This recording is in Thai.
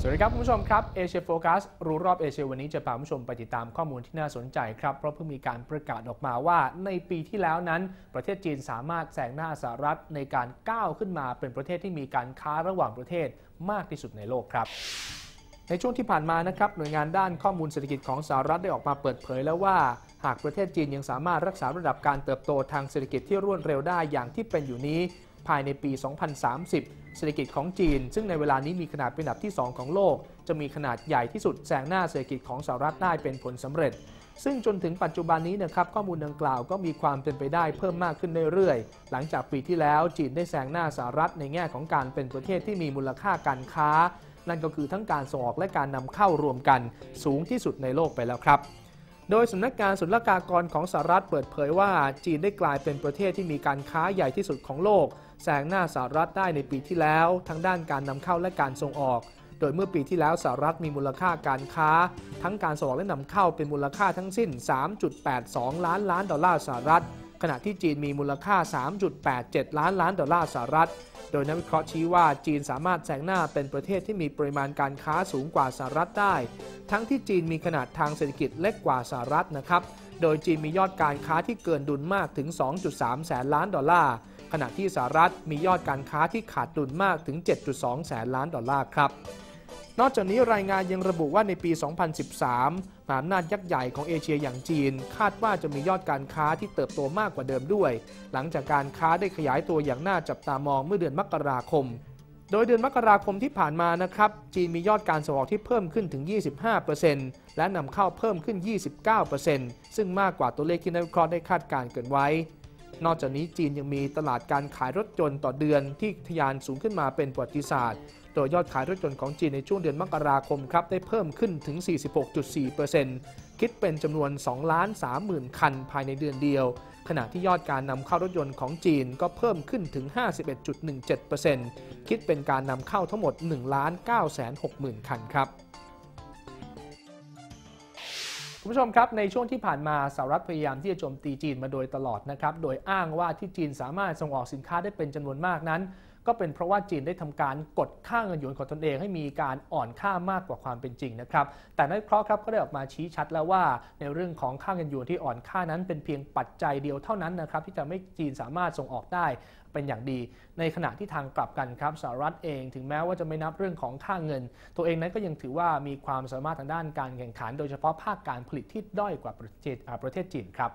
สวัสดีครับคุณผู้ชมครับเอเชียโฟกัสรู้รอบเอเชียวันนี้จะพาคุณผู้ชมไปติดตามข้อมูลที่น่าสนใจครับ เพราะเพิ่งมีการประกาศออกมาว่าในปีที่แล้วนั้น ประเทศจีนสามารถแซงหน้าสหรัฐในการก้าวขึ้นมาเป็นประเทศที่มีการค้าระหว่างประเทศมากที่สุดในโลกครับในช่วงที่ผ่านมานะครับหน่วยงานด้านข้อมูลเศรษฐกิจของสหรัฐได้ออกมาเปิดเผยแล้วว่า หากประเทศจีนยังสามารถรักษาระดับการเติบโตทางเศรษฐกิจที่รวดเร็วได้อย่างที่เป็นอยู่นี้ ภายในปี 2030 เศรษฐกิจของจีน ซึ่งในเวลานี้มีขนาดเป็นอันดับที่ 2 ของโลก จะมีขนาดใหญ่ที่สุดแซงหน้าเศรษฐกิจของสหรัฐได้เป็นผลสำเร็จ ซึ่งจนถึงปัจจุบันนี้นะครับข้อมูลดังกล่าวก็มีความเป็นไปได้เพิ่มมากขึ้นเรื่อยๆ หลังจากปีที่แล้วจีนได้แซงหน้าสหรัฐในแง่ของการเป็นประเทศที่มีมูลค่าการค้า นั่นก็คือทั้งการส่งออกและการนำเข้ารวมกัน สูงที่สุดในโลกไปแล้วครับ โดยสำนักงานศุลกากรของสหรัฐเปิดเผยว่าจีนได้กลายเป็นประเทศที่มีการค้าใหญ่ที่สุดของโลก แซงหน้าสหรัฐได้ในปีที่แล้ว ทั้งด้านการนำเข้าและการส่งออก โดยเมื่อปีที่แล้วสหรัฐมีมูลค่าการค้า ทั้งการส่งออกและนำเข้าเป็นมูลค่าทั้งสิ้น 3.82 ล้านล้านดอลลาร์สหรัฐ ขณะที่จีนมีมูลค่า 3.87 ล้านล้านดอลลาร์สหรัฐ โดยนักวิเคราะห์ชี้ว่าจีนสามารถแซงหน้าเป็นประเทศที่มีปริมาณการค้าสูงกว่าสหรัฐได้ ทั้งที่จีนมีขนาดทางเศรษฐกิจเล็กกว่าสหรัฐนะครับ โดยจีนมียอดการค้าที่เกินดุลมากถึง 2.3 แสนล้านดอลลาร์ ขณะที่สหรัฐมียอดการค้าที่ขาดดุลมากถึง 7.2 แสนล้านดอลลาร์ครับ นอกจากนี้รายงานยังระบุว่าในปี 2013 มหาอำนาจยักษ์ใหญ่ของเอเชียอย่างจีน คาดว่าจะมียอดการค้าที่เติบโตมากกว่าเดิมด้วย หลังจากการค้าได้ขยายตัวอย่างน่าจับตามองเมื่อเดือนมกราคม โดยเดือนมกราคมที่ผ่านมานะครับ จีนมียอดการส่งออกที่เพิ่มขึ้นถึง 25%และนำเข้าเพิ่มขึ้น 29%ซึ่งมากกว่าตัวเลขที่นักวิเคราะห์ได้คาดการณ์เกินไว้ นอกจากนี้จีนยังมีตลาดการขายรถยนต์ต่อเดือนที่ทะยานสูงขึ้นมาเป็นประวัติศาสตร์ โดยยอดขายรถยนต์ของจีนในช่วงเดือนมกราคมครับได้เพิ่มขึ้นถึง 46.4%คิดเป็นจำนวน 2 ล้าน 30,000 คันภายในเดือนเดียว ขณะที่ยอดการนำเข้ารถยนต์ของจีนก็เพิ่มขึ้นถึง 51.17%คิดเป็นการนำเข้าทั้งหมด1ล้าน960,000 คันครับ คุณผู้ชมครับ ในช่วงที่ผ่านมาสหรัฐพยายามที่จะโจมตีจีนมาโดยตลอดนะครับ โดยอ้างว่าที่จีนสามารถส่งออกสินค้าได้เป็นจำนวนมากนั้น ก็เป็นเพราะว่าจีนได้ทำการกดค่าเงินหยวนของตนเองให้มีการอ่อนค่ามากกว่าความเป็นจริงนะครับ แต่นักวิเคราะห์ครับก็ได้ออกมาชี้ชัดแล้วว่า ในเรื่องของค่าเงินหยวนที่อ่อนค่านั้นเป็นเพียงปัจจัยเดียวเท่านั้นนะครับที่จะไม่จีนสามารถส่งออกได้เป็นอย่างดี ในขณะที่ทางกลับกันครับสหรัฐเองถึงแม้ว่าจะไม่นับเรื่องของค่าเงิน ตัวเองนั้นก็ยังถือว่ามีความสามารถทางด้านการแข่งขัน โดยเฉพาะภาคการผลิตที่ด้อยกว่าประเทศอ่าประเทศจีนครับ